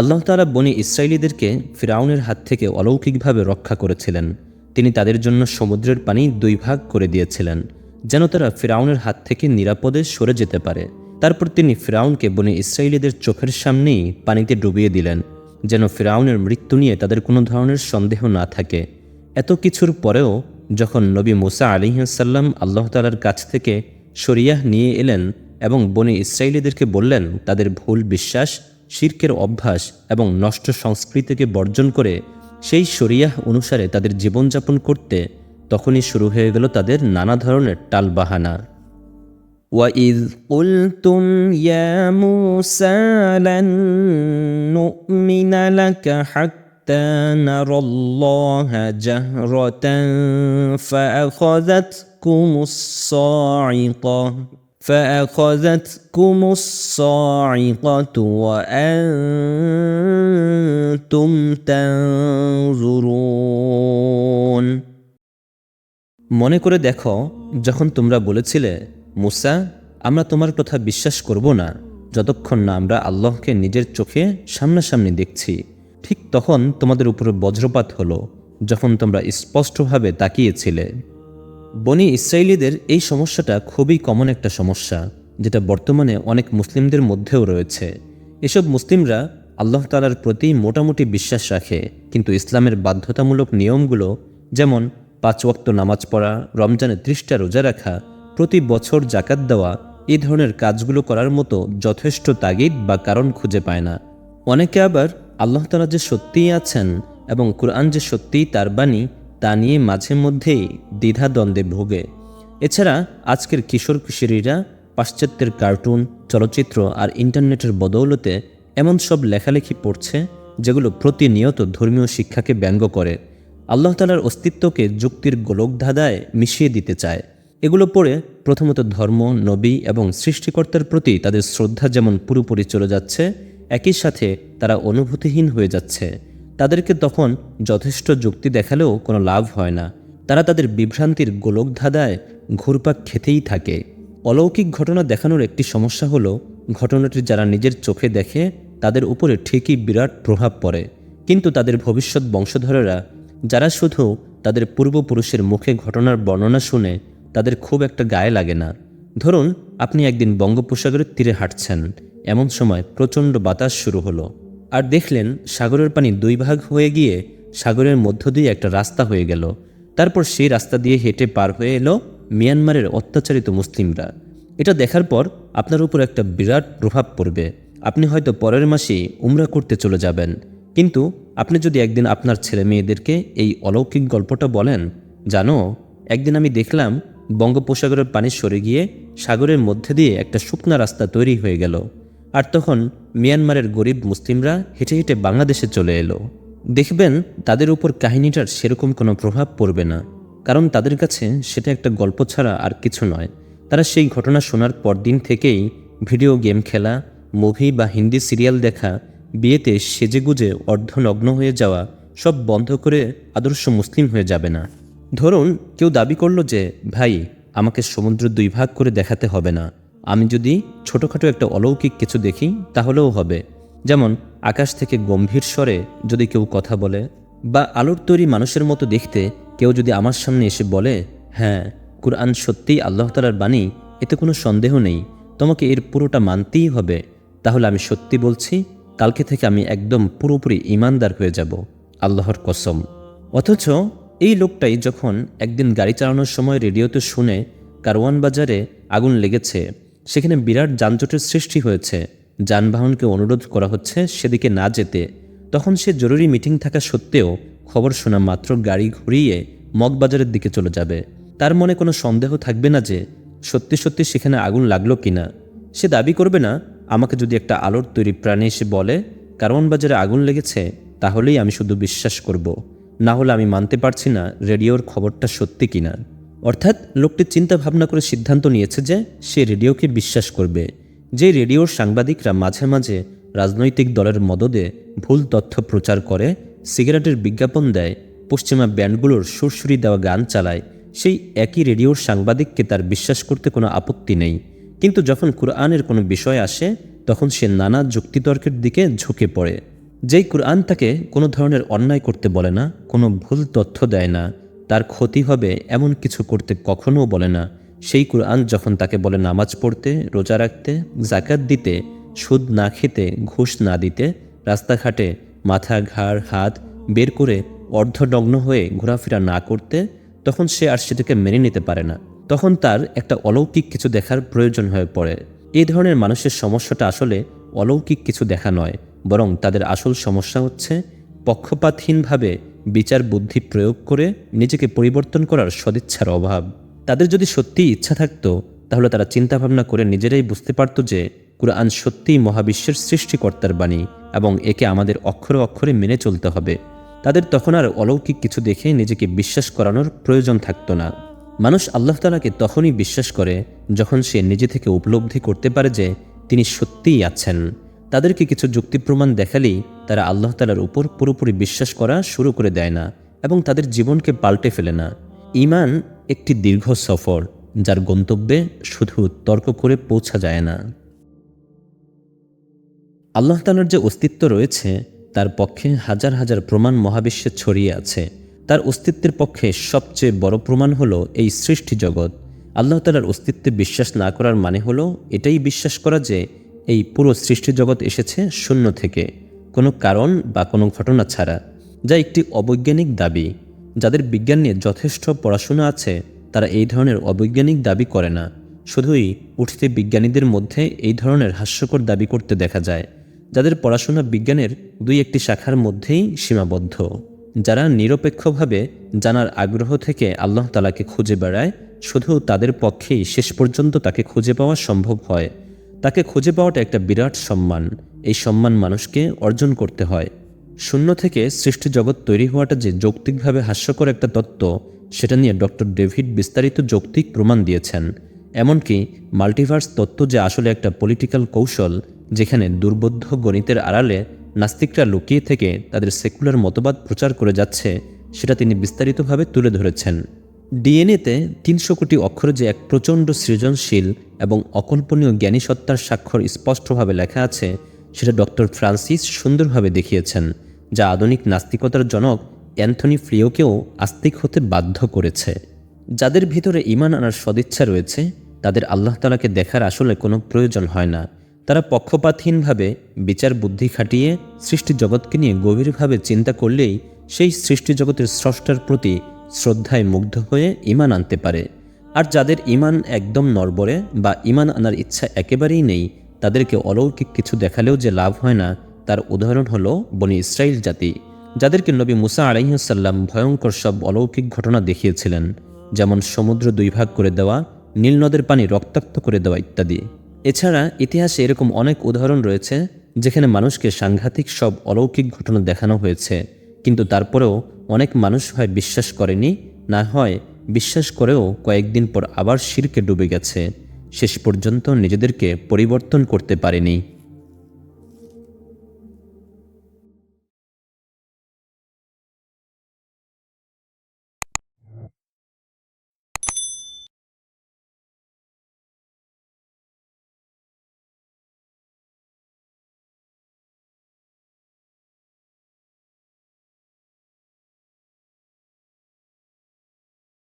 আল্লাহ তালা বনি ইসরায়েলিদেরকে ফিরাউনের হাত থেকে অলৌকিকভাবে রক্ষা করেছিলেন। তিনি তাদের জন্য সমুদ্রের পানি দুই ভাগ করে দিয়েছিলেন, যেন তারা ফিরাউনের হাত থেকে নিরাপদে সরে যেতে পারে। তারপর তিনি ফিরাউনকে বনি ইসরায়েলিদের চোখের সামনেই পানিতে ডুবিয়ে দিলেন, যেন ফিরাউনের মৃত্যু নিয়ে তাদের কোনো ধরনের সন্দেহ না থাকে। এত কিছুর পরেও যখন নবী মুসা আলিহাসাল্লাম আল্লাহ তালার কাছ থেকে শরিয়াহ নিয়ে এলেন এবং বনি ইসরায়েলিদেরকে বললেন, তাদের ভুল বিশ্বাস শির্কের অভ্যাস এবং নষ্ট সংস্কৃতিকে বর্জন করে সেই শরিয়াহ অনুসারে তাদের জীবনযাপন করতে তখনই শুরু হয়ে গেল তাদের নানা ধরনের টালবাহানা وإذ قلتم يا موسى لن نؤمن لك حتى نرى الله جهرة فأخذتكم الصاعقة فأخذتكم الصاعقة وأنتم تنظرون মনে করে দেখো যখন তোমরা বলেছিলে মুসা আমরা তোমার কথা বিশ্বাস করব না যতক্ষণ না আমরা আল্লাহকে নিজের চোখে সামনাসামনি দেখছি ঠিক তখন তোমাদের উপর বজ্রপাত হলো যখন তোমরা স্পষ্টভাবে তাকিয়েছিলে বনি ইসরায়েলিদের এই সমস্যাটা খুবই কমন একটা সমস্যা, যেটা বর্তমানে অনেক মুসলিমদের মধ্যেও রয়েছে। এসব মুসলিমরা আল্লাহ তালার প্রতি মোটামুটি বিশ্বাস রাখে, কিন্তু ইসলামের বাধ্যতামূলক নিয়মগুলো, যেমন পাঁচ ওয়াক্ত নামাজ পড়া রমজানে ত্রিশটা রোজা রাখা, প্রতি বছর জাকাত দেওয়া, এই ধরনের কাজগুলো করার মতো যথেষ্ট তাগিদ বা কারণ খুঁজে পায় না। অনেকে আবার আল্লাহ তালা যে সত্যিই আছেন এবং কোরআন যে সত্যিই তার বাণী তা নিয়ে মাঝে মধ্যেই দ্বিধা দ্বন্দ্বে ভোগে। এছাড়া আজকের কিশোর কিশোরীরা পাশ্চাত্যের কার্টুন, চলচ্চিত্র আর ইন্টারনেটের বদৌলতে এমন সব লেখালেখি পড়ছে যেগুলো প্রতিনিয়ত ধর্মীয় শিক্ষাকে ব্যঙ্গ করে। আল্লাহ তালার অস্তিত্বকে যুক্তির গোলকধাঁধায় মিশিয়ে দিতে চায়। এগুলো পড়ে প্রথমত ধর্ম, নবী এবং সৃষ্টিকর্তার প্রতি তাদের শ্রদ্ধা যেমন পুরোপুরি চলে যাচ্ছে, একই সাথে তারা অনুভূতিহীন হয়ে যাচ্ছে। তাদেরকে তখন যথেষ্ট যুক্তি দেখালেও কোনো লাভ হয় না। তারা তাদের বিভ্রান্তির গোলক গোলকধাঁধায় ঘুরপাক খেতেই থাকে। অলৌকিক ঘটনা দেখানোর একটি সমস্যা হলো, ঘটনাটি যারা নিজের চোখে দেখে, তাদের উপরে ঠিকই বিরাট প্রভাব পড়ে। কিন্তু তাদের ভবিষ্যৎ বংশধরেরা, যারা শুধু তাদের পূর্বপুরুষের মুখে ঘটনার বর্ণনা শুনে, তাদের খুব একটা গায়ে লাগে না। ধরুন, আপনি একদিন বঙ্গোপসাগরের তীরে হাঁটছেন। এমন সময় প্রচণ্ড বাতাস শুরু হলো। আর দেখলেন সাগরের পানি দুই ভাগ হয়ে গিয়ে সাগরের মধ্য দিয়ে একটা রাস্তা হয়ে গেল। তারপর সেই রাস্তা দিয়ে হেঁটে পার হয়ে এলো মিয়ানমারের অত্যাচারিত মুসলিমরা। এটা দেখার পর আপনার উপর একটা বিরাট প্রভাব পড়বে। আপনি হয়তো পরের মাসেই উমরা করতে চলে যাবেন। কিন্তু আপনি যদি একদিন আপনার ছেলে মেয়েদেরকে এই অলৌকিক গল্পটা বলেন, জানো, একদিন আমি দেখলাম বঙ্গোপসাগরের পানি সরে গিয়ে সাগরের মধ্যে দিয়ে একটা শুকনা রাস্তা তৈরি হয়ে গেল। আর তখন মিয়ানমারের গরিব মুসলিমরা হেঁটে হেঁটে বাংলাদেশে চলে এলো। দেখবেন তাদের উপর কাহিনীটার সেরকম কোনো প্রভাব পড়বে না, কারণ তাদের কাছে সেটা একটা গল্প ছাড়া আর কিছু নয়। তারা সেই ঘটনা শোনার পরদিন থেকেই ভিডিও গেম খেলা, মুভি বা হিন্দি সিরিয়াল দেখা, বিয়েতে সেজেগুজে অর্ধনগ্ন হয়ে যাওয়া সব বন্ধ করে আদর্শ মুসলিম হয়ে যাবে না। ধরুন কেউ দাবি করল যে, ভাই, আমাকে সমুদ্র দুই ভাগ করে দেখাতে হবে না। আমি যদি ছোটোখাটো একটা অলৌকিক কিছু দেখি, তাহলেও হবে। যেমন, আকাশ থেকে গম্ভীর স্বরে যদি কেউ কথা বলে, বা আলোর তৈরি মানুষের মতো দেখতে কেউ যদি আমার সামনে এসে বলে হ্যাঁ কুরআন সত্যিই আল্লাহ তালার বাণী, এতে কোনো সন্দেহ নেই, তোমাকে এর পুরোটা মানতেই হবে। তাহলে আমি সত্যি বলছি, কালকে থেকে আমি একদম পুরোপুরি ইমানদার হয়ে যাব। আল্লাহর কসম। অথচ এই লোকটাই যখন একদিন গাড়ি চালানোর সময় রেডিওতে শুনে কারওয়ান বাজারে আগুন লেগেছে সেখানে বিরাট যানজটের সৃষ্টি হয়েছে। যানবাহনকে অনুরোধ করা হচ্ছে সেদিকে না যেতে। তখন সে জরুরি মিটিং থাকা সত্ত্বেও খবর শোনা মাত্র গাড়ি ঘুরিয়ে মগবাজারের দিকে চলে যাবে। তার মনে কোনো সন্দেহ থাকবে না যে সত্যি সত্যি সেখানে আগুন লাগল কিনা। সে দাবি করবে না, আমাকে যদি একটা আলোর তৈরি প্রাণী এসে বলে কারওয়ান বাজারে আগুন লেগেছে, তাহলেই আমি শুধু বিশ্বাস করব। না হলে আমি মানতে পারছি না রেডিওর খবরটা সত্যি কিনা। অর্থাৎ লোকটি চিন্তা ভাবনা করে সিদ্ধান্ত নিয়েছে যে সে রেডিওকে বিশ্বাস করবে। যে রেডিওর সাংবাদিকরা মাঝে মাঝে রাজনৈতিক দলের মদদে ভুল তথ্য প্রচার করে, সিগারেটের বিজ্ঞাপন দেয়, পশ্চিমা ব্যান্ডগুলোর সুরসুরি দেওয়া গান চালায়, সেই একই রেডিওর সাংবাদিককে তার বিশ্বাস করতে কোনো আপত্তি নেই। কিন্তু যখন কুরআনের কোনো বিষয় আসে, তখন সে নানা যুক্তিতর্কের দিকে ঝুঁকে পড়ে। যেই কোরআন তাকে কোনো ধরনের অন্যায় করতে বলে না, কোনো ভুল তথ্য দেয় না তার ক্ষতি হবে এমন কিছু করতে কখনও বলে না। সেই কোরআন যখন তাকে বলে নামাজ পড়তে, রোজা রাখতে জাকাত দিতে, সুদ না খেতে, ঘুষ না দিতে, রাস্তাঘাটে মাথা, ঘাড়, হাত বের করে অর্ধনগ্ন হয়ে ঘোরাফেরা না করতে, তখন সে আর সেটাকে মেনে নিতে পারে না। তখন তার একটা অলৌকিক কিছু দেখার প্রয়োজন হয়ে পড়ে। এই ধরনের মানুষের সমস্যাটা আসলে অলৌকিক কিছু দেখা নয়, বরং তাদের আসল সমস্যা হচ্ছে পক্ষপাতহীনভাবে বিচার বুদ্ধি প্রয়োগ করে নিজেকে পরিবর্তন করার সদিচ্ছার অভাব। তাদের যদি সত্যিই ইচ্ছা থাকতো, তাহলে তারা চিন্তাভাবনা করে নিজেরাই বুঝতে পারত যে কুরআন সত্যিই মহাবিশ্বের সৃষ্টিকর্তার বাণী এবং একে আমাদের অক্ষরে অক্ষরে মেনে চলতে হবে। তাদের তখন আর অলৌকিক কিছু দেখে নিজেকে বিশ্বাস করানোর প্রয়োজন থাকতো না। মানুষ আল্লাহ তালাকে তখনই বিশ্বাস করে যখন সে নিজে থেকে উপলব্ধি করতে পারে যে তিনি সত্যিই আছেন। তাদেরকে কিছু যুক্তি প্রমাণ দেখালেই তারা আল্লাহ তালার উপর পুরোপুরি বিশ্বাস করা শুরু করে দেয় না এবং তাদের জীবনকে পাল্টে ফেলে না। ইমান একটি দীর্ঘ সফর, যার গন্তব্যে শুধু তর্ক করে পৌঁছা যায় না। আল্লাহ তালার যে অস্তিত্ব রয়েছে, তার পক্ষে হাজার হাজার প্রমাণ মহাবিশ্বে ছড়িয়ে আছে। তার অস্তিত্বের পক্ষে সবচেয়ে বড় প্রমাণ হলো এই সৃষ্টি জগৎ। আল্লাহ তালার অস্তিত্বে বিশ্বাস না করার মানে হলো এটাই বিশ্বাস করা যে এই পুরো সৃষ্টি জগৎ এসেছে শূন্য থেকে। কোনো কারণ বা কোনো ঘটনা ছাড়া, যা একটি অবৈজ্ঞানিক দাবি। যাদের বিজ্ঞান নিয়ে যথেষ্ট পড়াশোনা আছে, তারা এই ধরনের অবৈজ্ঞানিক দাবি করে না। শুধুই উঠতে বিজ্ঞানীদের মধ্যে এই ধরনের হাস্যকর দাবি করতে দেখা যায়, যাদের পড়াশোনা বিজ্ঞানের দুই একটি শাখার মধ্যেই সীমাবদ্ধ। যারা নিরপেক্ষভাবে জানার আগ্রহ থেকে আল্লাহ তালাকে খুঁজে বেড়ায়, শুধু তাদের পক্ষেই শেষ পর্যন্ত তাকে খুঁজে পাওয়া সম্ভব হয়। তাকে খুঁজে পাওয়াটা একটা বিরাট সম্মান। এই সম্মান মানুষকে অর্জন করতে হয়। শূন্য থেকে সৃষ্টি জগৎ তৈরি হওয়াটা যে যৌক্তিকভাবে হাস্যকর একটা তত্ত্ব, সেটা নিয়ে ডক্টর ডেভিড বিস্তারিত যৌক্তিক প্রমাণ দিয়েছেন। এমনকি মাল্টিভার্স তত্ত্ব যে আসলে একটা পলিটিক্যাল কৌশল, যেখানে দুর্বোধ্য গণিতের আড়ালে নাস্তিকরা লুকিয়ে থেকে তাদের সেকুলার মতবাদ প্রচার করে যাচ্ছে, সেটা তিনি বিস্তারিতভাবে তুলে ধরেছেন। ডিএনএতে তিনশো কোটি অক্ষর যে এক প্রচণ্ড সৃজনশীল এবং অকল্পনীয় জ্ঞানী সত্তার স্বাক্ষর স্পষ্টভাবে লেখা আছে, সেটা ডক্টর ফ্রান্সিস সুন্দরভাবে দেখিয়েছেন, যা আধুনিক নাস্তিকতার জনক অ্যান্থনি ফ্রিওকেও আস্তিক হতে বাধ্য করেছে। যাদের ভিতরে ইমান আনার সদিচ্ছা রয়েছে, তাদের আল্লাহ তালাকে দেখার আসলে কোনো প্রয়োজন হয় না। তারা পক্ষপাতহীনভাবে বিচার বুদ্ধি খাটিয়ে সৃষ্টি জগৎকে নিয়ে গভীরভাবে চিন্তা করলেই সেই সৃষ্টি জগতের স্রষ্টার প্রতি শ্রদ্ধায় মুগ্ধ হয়ে ইমান আনতে পারে। আর যাদের ইমান একদম নড়বড়ে বা ইমান আনার ইচ্ছা একেবারেই নেই, তাদেরকে অলৌকিক কিছু দেখালেও যে লাভ হয় না, তার উদাহরণ হলো বনি ইসরায়েল জাতি, যাদেরকে নবী মুসা আলাইসাল্লাম ভয়ঙ্কর সব অলৌকিক ঘটনা দেখিয়েছিলেন, যেমন সমুদ্র দুই ভাগ করে দেওয়া, নীল নদের পানি রক্তাক্ত করে দেওয়া ইত্যাদি। এছাড়া ইতিহাসে এরকম অনেক উদাহরণ রয়েছে, যেখানে মানুষকে সাংঘাতিক সব অলৌকিক ঘটনা দেখানো হয়েছে, কিন্তু তারপরেও অনেক মানুষ হয় বিশ্বাস করেনি, না হয় বিশ্বাস করেও কয়েকদিন পর আবার শিরকে ডুবে গেছে। শেষ পর্যন্ত নিজেদেরকে পরিবর্তন করতে পারেনি।